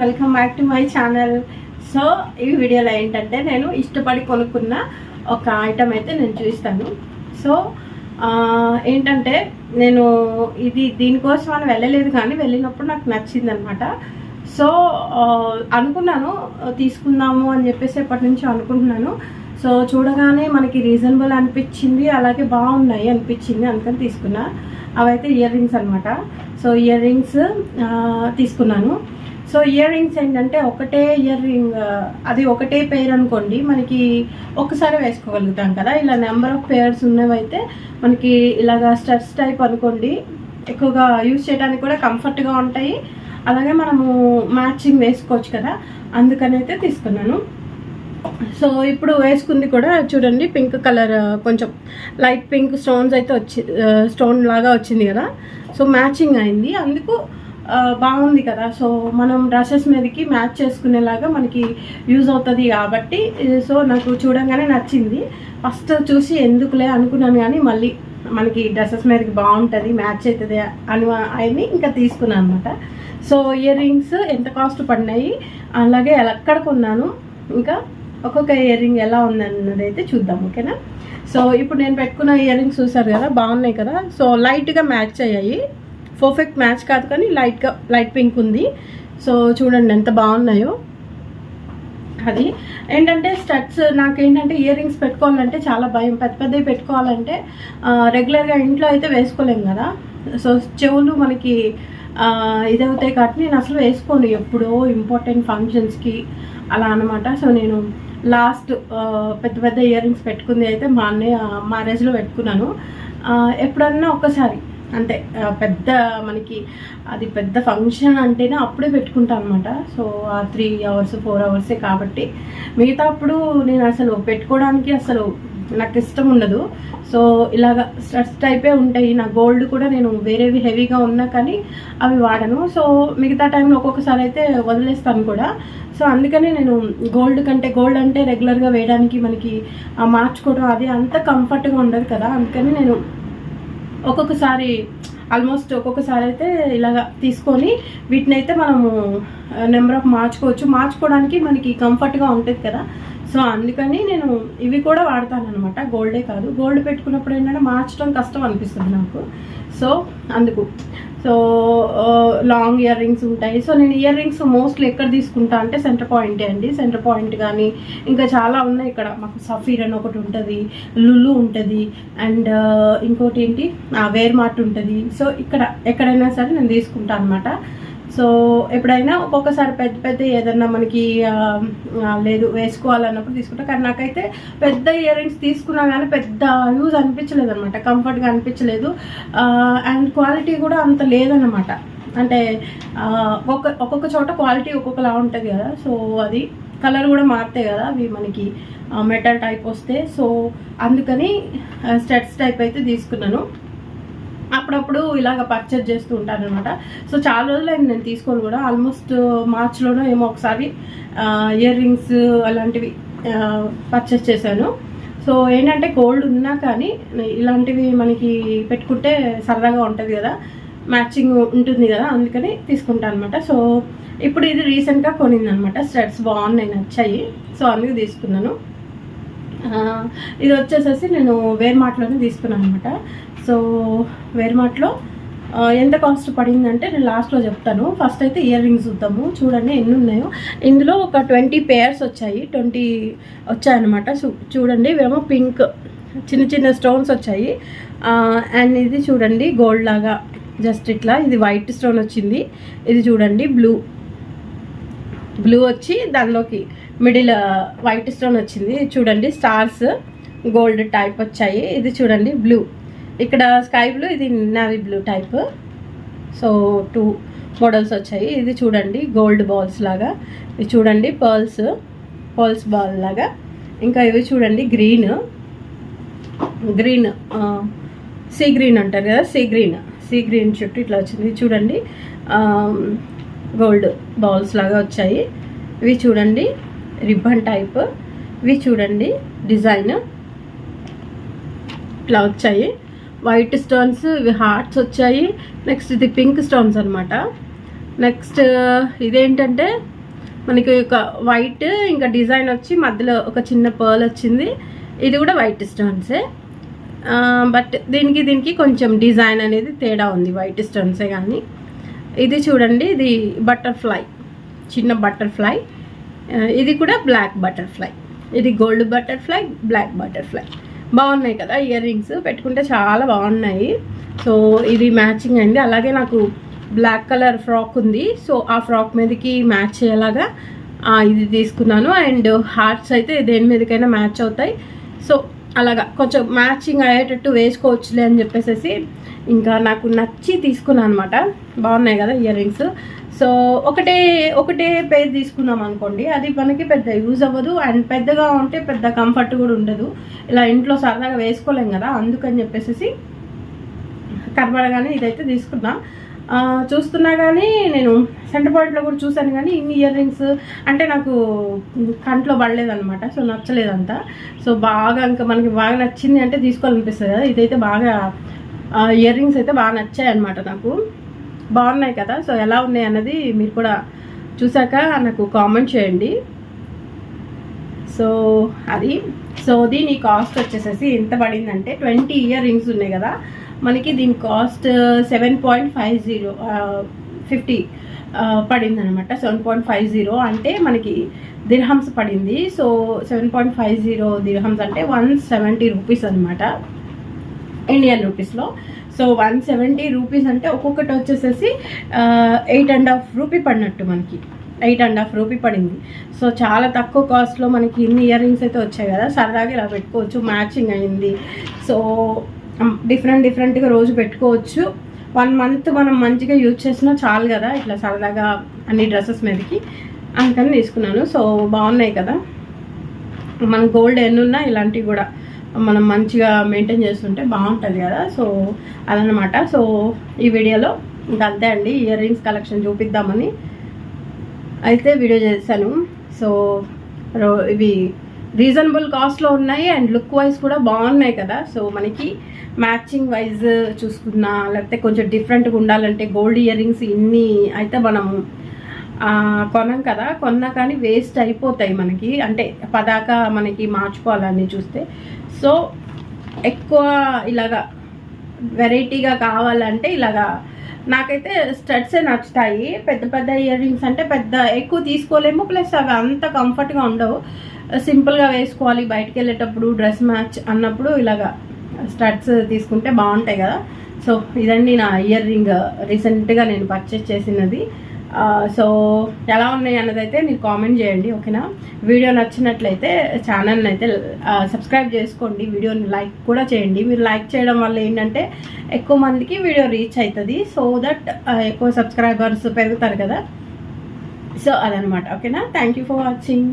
Welcome back to my channel so ఈ వీడియోలో ఏంటంటే నేను ఇష్టపడి కొనుక్కున్న ఒక ఐటమ్ అయితే నేను చూపిస్తాను. సో ఏంటంటే నేను ఇది దీనికోసం అని వెళ్ళలేదు కానీ వెళ్ళినప్పుడు నాకు నచ్చింది అనమాట సో అనుకున్నాను తీసుకుందాము అని చెప్పేసి ఎప్పటి నుంచో అనుకుంటున్నాను. సో చూడగానే మనకి రీజనబుల్ అనిపించింది అలాగే బాగున్నాయి అనిపించింది అందుకని తీసుకున్నా. అవైతే ఇయర్ రింగ్స్ అనమాట సో ఇయర్ రింగ్స్ తీసుకున్నాను. సో ఇయర్ రింగ్స్ ఏంటంటే ఒకటే ఇయర్ రింగ్ అది ఒకటే పేర్ అనుకోండి మనకి ఒకసారి వేసుకోగలుగుతాం కదా. ఇలా నెంబర్ ఆఫ్ పేర్స్ ఉన్నవైతే మనకి ఇలాగా స్టడ్స్ టైప్ అనుకోండి ఎక్కువగా యూజ్ చేయడానికి కూడా కంఫర్ట్గా ఉంటాయి. అలాగే మనము మ్యాచింగ్ వేసుకోవచ్చు కదా. అందుకనైతే తీసుకున్నాను. సో ఇప్పుడు వేసుకుంది కూడా చూడండి పింక్ కలర్ కొంచెం లైట్ పింక్ స్టోన్స్ అయితే వచ్చి స్టోన్ లాగా వచ్చింది కదా. సో మ్యాచింగ్ అయింది. అందుకు బాగుంది కదా. సో మనం డ్రెస్సెస్ మీదకి మ్యాచ్ చేసుకునేలాగా మనకి యూజ్ అవుతుంది కాబట్టి సో నాకు చూడంగానే నచ్చింది. ఫస్ట్ చూసి ఎందుకులే అనుకున్నాను కానీ మళ్ళీ మనకి డ్రెస్సెస్ మీదకి బాగుంటుంది మ్యాచ్ అవుతుంది అని అని ఇంకా తీసుకున్నాను అనమాట సో ఇయర్ రింగ్స్ ఎంత కాస్ట్ పడినాయి అలాగే ఎక్కడ కొన్నాను ఇంకా ఒక్కొక్క ఇయర్ రింగ్ ఎలా ఉందన్నది అయితే చూద్దాం ఓకేనా? సో ఇప్పుడు నేను పెట్టుకున్న ఇయర్ రింగ్స్ చూసారు కదా బాగున్నాయి కదా. సో లైట్గా మ్యాచ్ అయ్యాయి. పర్ఫెక్ట్ మ్యాచ్ కాదు కానీ లైట్గా లైట్ పింక్ ఉంది. సో చూడండి ఎంత బాగున్నాయో. అది ఏంటంటే స్టడ్స్ నాకేంటంటే ఇయర్ రింగ్స్ పెట్టుకోవాలంటే చాలా భయం. పెద్ద పెద్దవి పెట్టుకోవాలంటే రెగ్యులర్గా ఇంట్లో అయితే వేసుకోలేం కదా. సో చెవులు మనకి ఇదవుతాయి కాబట్టి నేను అసలు వేసుకోను. ఎప్పుడో ఇంపార్టెంట్ ఫంక్షన్స్కి అలా అనమాట సో నేను లాస్ట్ పెద్ద పెద్ద ఇయర్ రింగ్స్ పెట్టుకుంది అయితే మా అన్నయ్య మ్యారేజ్లో పెట్టుకున్నాను. ఎప్పుడన్నా ఒక్కసారి అంతే పెద్ద మనకి అది పెద్ద ఫంక్షన్ అంటేనే అప్పుడే పెట్టుకుంటాను అనమాట సో ఆ త్రీ అవర్స్ ఫోర్ అవర్సే కాబట్టి. మిగతా అప్పుడు నేను అసలు పెట్టుకోవడానికి అసలు నాకు ఇష్టం ఉండదు. సో ఇలాగ స్ట్రెస్ టైపే ఉంటాయి. నా గోల్డ్ కూడా నేను వేరేవి హెవీగా ఉన్నా కానీ అవి వాడను. సో మిగతా టైంలో ఒక్కొక్కసారి అయితే వదిలేస్తాను కూడా. సో అందుకనే నేను గోల్డ్ కంటే గోల్డ్ అంటే రెగ్యులర్గా వేయడానికి మనకి మార్చుకోవడం అది అంత కంఫర్ట్గా ఉండదు కదా. అందుకని నేను ఒక్కొక్కసారి ఆల్మోస్ట్ ఒక్కొక్కసారి అయితే ఇలాగ తీసుకొని వీటిని అయితే మనము నెంబర్ ఆఫ్ మార్చుకోవచ్చు. మార్చుకోవడానికి మనకి కంఫర్ట్గా ఉంటుంది కదా. సో అందుకని నేను ఇవి కూడా వాడతాను అనమాట గోల్డే కాదు. గోల్డ్ పెట్టుకున్నప్పుడు ఏంటంటే మార్చడం కష్టం అనిపిస్తుంది నాకు. సో అందుకు. సో లాంగ్ ఇయర్ రింగ్స్ ఉంటాయి. సో నేను ఇయర్ రింగ్స్ మోస్ట్లీ ఎక్కడ తీసుకుంటా అంటే సెంటర్ పాయింటే అండి. సెంటర్ పాయింట్ కానీ ఇంకా చాలా ఉన్నాయి ఇక్కడ. మాకు సఫీర్ అని ఒకటి ఉంటుంది లులు ఉంటుంది అండ్ ఇంకోటి ఏంటి? వేర్ మార్ట్ ఉంటుంది. సో ఇక్కడ ఎక్కడైనా సరే నేను తీసుకుంటాను అనమాట సో ఎప్పుడైనా ఒక్కొక్కసారి పెద్ద పెద్ద ఏదన్నా మనకి లేదు వేసుకోవాలన్నప్పుడు తీసుకుంటా. కానీ నాకైతే పెద్ద ఇయర్ రింగ్స్ తీసుకున్నా కానీ పెద్ద యూజ్ అనిపించలేదు అనమాట కంఫర్ట్గా అనిపించలేదు. అండ్ క్వాలిటీ కూడా అంత లేదన్నమాట. అంటే ఒక్క ఒక్కొక్క ఒక్కొక్క చోట క్వాలిటీ ఒక్కొక్కలా ఉంటుంది కదా. సో అది కలర్ కూడా మారుతాయి కదా అవి మనకి మెటల్ టైప్ వస్తే. సో అందుకని స్టెట్స్ టైప్ అయితే తీసుకున్నాను. అప్పుడప్పుడు ఇలాగ పర్చేజ్ చేస్తూ ఉంటాను అనమాట సో చాలా రోజులు అయింది నేను తీసుకొని కూడా. ఆల్మోస్ట్ మార్చ్లోనో uh, ఏమో ఒకసారి uh, ఇయర్ రింగ్స్ అలాంటివి uh, పర్చేస్ చేశాను. సో ఏంటంటే కోల్డ్ ఉన్నా కానీ ఇలాంటివి మనకి పెట్టుకుంటే సరదాగా ఉంటుంది కదా. మ్యాచింగ్ ఉంటుంది కదా అందుకని తీసుకుంటాను అనమాట సో ఇప్పుడు ఇది రీసెంట్గా కొనింది అనమాట స్టడ్స్ బాగున్నాయి నచ్చాయి. సో అందుకు తీసుకున్నాను. ఇది వచ్చేసేసి నేను వేర్మాట్లోనే తీసుకున్నాను అనమాట సో వేర్మాట్లో ఎంత కాస్ట్ పడిందంటే నేను లాస్ట్లో చెప్తాను. ఫస్ట్ అయితే ఇయర్ రింగ్స్ చూద్దాము. చూడండి ఎన్ని ఉన్నాయో ఇందులో ఒక ట్వంటీ పేర్స్ వచ్చాయి. ట్వంటీ వచ్చాయన్నమాట. చూడండి. ఇవేమో పింక్ చిన్న చిన్న స్టోన్స్ వచ్చాయి. అండ్ ఇది చూడండి గోల్డ్ లాగా జస్ట్ ఇట్లా. ఇది వైట్ స్టోన్ వచ్చింది. ఇది చూడండి బ్లూ బ్లూ వచ్చి దానిలోకి మిడిల్ వైట్ స్టోన్ వచ్చింది. చూడండి స్టార్స్ గోల్డ్ టైప్ వచ్చాయి. ఇది చూడండి బ్లూ ఇక్కడ స్కై బ్లూ ఇది navy blue type. So two models వచ్చాయి. ఇది చూడండి గోల్డ్ బాల్స్ లాగా. ఇది చూడండి పర్ల్స్ పర్ల్స్ బాల్ లాగా. ఇంకా ఇవి చూడండి గ్రీన్. గ్రీన్ సీ గ్రీన్ అంటారు కదా సీ గ్రీన్. సీ గ్రీన్ చుట్టూ ఇట్లా వచ్చింది. చూడండి గోల్డ్ బాల్స్ లాగా వచ్చాయి. ఇవి చూడండి రిబ్బన్ టైప్. ఇవి చూడండి డిజైన్. ఇట్లా వచ్చాయి. వైట్ స్టోన్స్ ఇవి హార్ట్స్ వచ్చాయి. నెక్స్ట్ ఇది పింక్ స్టోన్స్ అనమాట నెక్స్ట్ ఇదేంటంటే మనకి ఒక వైట్ ఇంకా డిజైన్ వచ్చి మధ్యలో ఒక చిన్న పర్ల్ వచ్చింది. ఇది కూడా వైట్ స్టోన్సే బట్ దీనికి దీనికి కొంచెం డిజైన్ అనేది తేడా ఉంది వైట్ స్టోన్సే కానీ ఇది చూడండి ఇది బటర్ఫ్లై చిన్న బటర్ఫ్లై uh, ఇది కూడా బ్లాక్ బటర్ఫ్లై ఇది గోల్డ్ బటర్ఫ్లై బ్లాక్ బటర్ఫ్లై బాగున్నాయి కదా ఇయర్ రింగ్స్ పెట్టుకుంటే చాలా బాగున్నాయి. సో ఇది మ్యాచింగ్ అండి. అలాగే నాకు బ్లాక్ కలర్ ఫ్రాక్ ఉంది. సో ఆ ఫ్రాక్ మీదకి మ్యాచ్ అయ్యేలాగా ఇది తీసుకున్నాను. అండ్ హార్ట్స్ అయితే దేని మీదకైనా మ్యాచ్ అవుతాయి. సో అలాగా కొంచెం మ్యాచింగ్ అయ్యేటట్టు వేసుకోవచ్చులే అని చెప్పేసి ఇంకా నాకు నచ్చి తీసుకున్నాను అనమాట బాగున్నాయి కదా ఇయర్ రింగ్స్ సో ఒకటే ఒకటే పేరు తీసుకున్నాం అనుకోండి. అది మనకి పెద్ద యూజ్ అవ్వదు. అండ్ పెద్దగా ఉంటే పెద్ద కంఫర్ట్ కూడా ఉండదు. ఇలా ఇంట్లో సరదాగా వేసుకోలేం కదా. అందుకని చెప్పేసి కనబడగానే ఇదైతే తీసుకున్నా చూస్తున్నా కానీ నేను సెంటర్ పాయింట్లో కూడా చూశాను కానీ ఇన్ని ఇయర్ రింగ్స్ అంటే నాకు కంట్లో పడలేదనమాట సో నచ్చలేదంతా. సో బాగా ఇంకా మనకి బాగా నచ్చింది అంటే తీసుకోవాలనిపిస్తుంది కదా. ఇదైతే బాగా ఇయర్ రింగ్స్ అయితే బాగా నచ్చాయి అనమాట నాకు. బాగున్నాయి కదా సో ఎలా ఉన్నాయి అన్నది మీరు కూడా చూసాక నాకు కామెంట్ చేయండి. సో అది. సో దీని కాస్ట్ వచ్చేసేసి ఎంత పడిందంటే ట్వంటీ ఇయర్ రింగ్స్ ఉన్నాయి కదా మనకి దీని cost seven point five zero fifty పడింది అనమాట సెవెన్ పాయింట్ ఫైవ్ జీరో అంటే మనకి దిర్హమ్స్ పడింది. So seven point five zero dirhams అంటే వన్ సెవెంటీ రూపీస్ అనమాట ఇండియన్ రూపీస్లో సో వన్ సెవెంటీ రూపీస్ అంటే ఒక్కొక్కటి వచ్చేసేసి ఎయిట్ అండ్ హాఫ్ రూపీ పడినట్టు మనకి. ఎయిట్ అండ్ హాఫ్ రూపీ పడింది. సో చాలా తక్కువ కాస్ట్లో మనకి ఇన్ని ఇయర్ రింగ్స్ అయితే వచ్చాయి కదా. సరదాగా ఇలా పెట్టుకోవచ్చు. మ్యాచింగ్ అయింది. సో డిఫరెంట్ డిఫరెంట్గా రోజు పెట్టుకోవచ్చు. వన్ మంత్ మనం మంచిగా యూజ్ చేసినా చాలు కదా. ఇట్లా సరదాగా అన్ని డ్రెస్సెస్ మీదకి అందుకని తీసుకున్నాను. సో బాగున్నాయి కదా. మన గోల్డ్ ఎన్నున్నా ఇలాంటివి కూడా. మనం మంచిగా మెయింటైన్ చేస్తుంటే బాగుంటుంది కదా. సో అదనమాట సో ఈ వీడియోలో ఇంకా అంతే అండి. ఇయర్ రింగ్స్ కలెక్షన్ చూపిద్దామని అయితే వీడియో చేశాను. సో రో- ఇవి రీజనబుల్ కాస్ట్లో ఉన్నాయి అండ్ లుక్ వైజ్ కూడా బాగున్నాయి కదా. సో మనకి మ్యాచింగ్ వైజ్ చూసుకున్నా లేకపోతే కొంచెం డిఫరెంట్గా ఉండాలంటే గోల్డ్ ఇయర్ రింగ్స్ ఇన్ని అయితే మనము కొనం కదా కొన్నా కానీ వేస్ట్ అయిపోతాయి మనకి. అంటే పదాక మనకి మార్చుకోవాలని చూస్తే. సో ఎక్కువ ఇలాగా వెరైటీగా కావాలంటే ఇలాగా నాకైతే స్టడ్సే నచ్చుతాయి. పెద్ద పెద్ద ఇయర్ రింగ్స్ అంటే పెద్ద ఎక్కువ తీసుకోలేము. ప్లస్ అవి అంత కంఫర్ట్గా ఉండవు. సింపుల్గా వేసుకోవాలి. బయటకు వెళ్ళేటప్పుడు డ్రెస్ మ్యాచ్ అన్నప్పుడు ఇలాగా స్టడ్స్ తీసుకుంటే బాగుంటాయి కదా. సో ఇదండి నా ఇయర్ రింగ్ రీసెంట్గా నేను పర్చేస్ చేసినది. సో ఎలా ఉన్నాయి అన్నదైతే మీరు కామెంట్ చేయండి ఓకేనా? వీడియో నచ్చినట్లయితే ఛానల్ని అయితే సబ్స్క్రైబ్ చేసుకోండి వీడియోని లైక్ కూడా చేయండి. మీరు లైక్ చేయడం వల్ల ఏంటంటే ఎక్కువ మందికి వీడియో రీచ్ అవుతుంది సో దట్ ఎక్కువ సబ్స్క్రైబర్స్ పెరుగుతారు కదా. సో అదనమాట ఓకేనా? Thank you for watching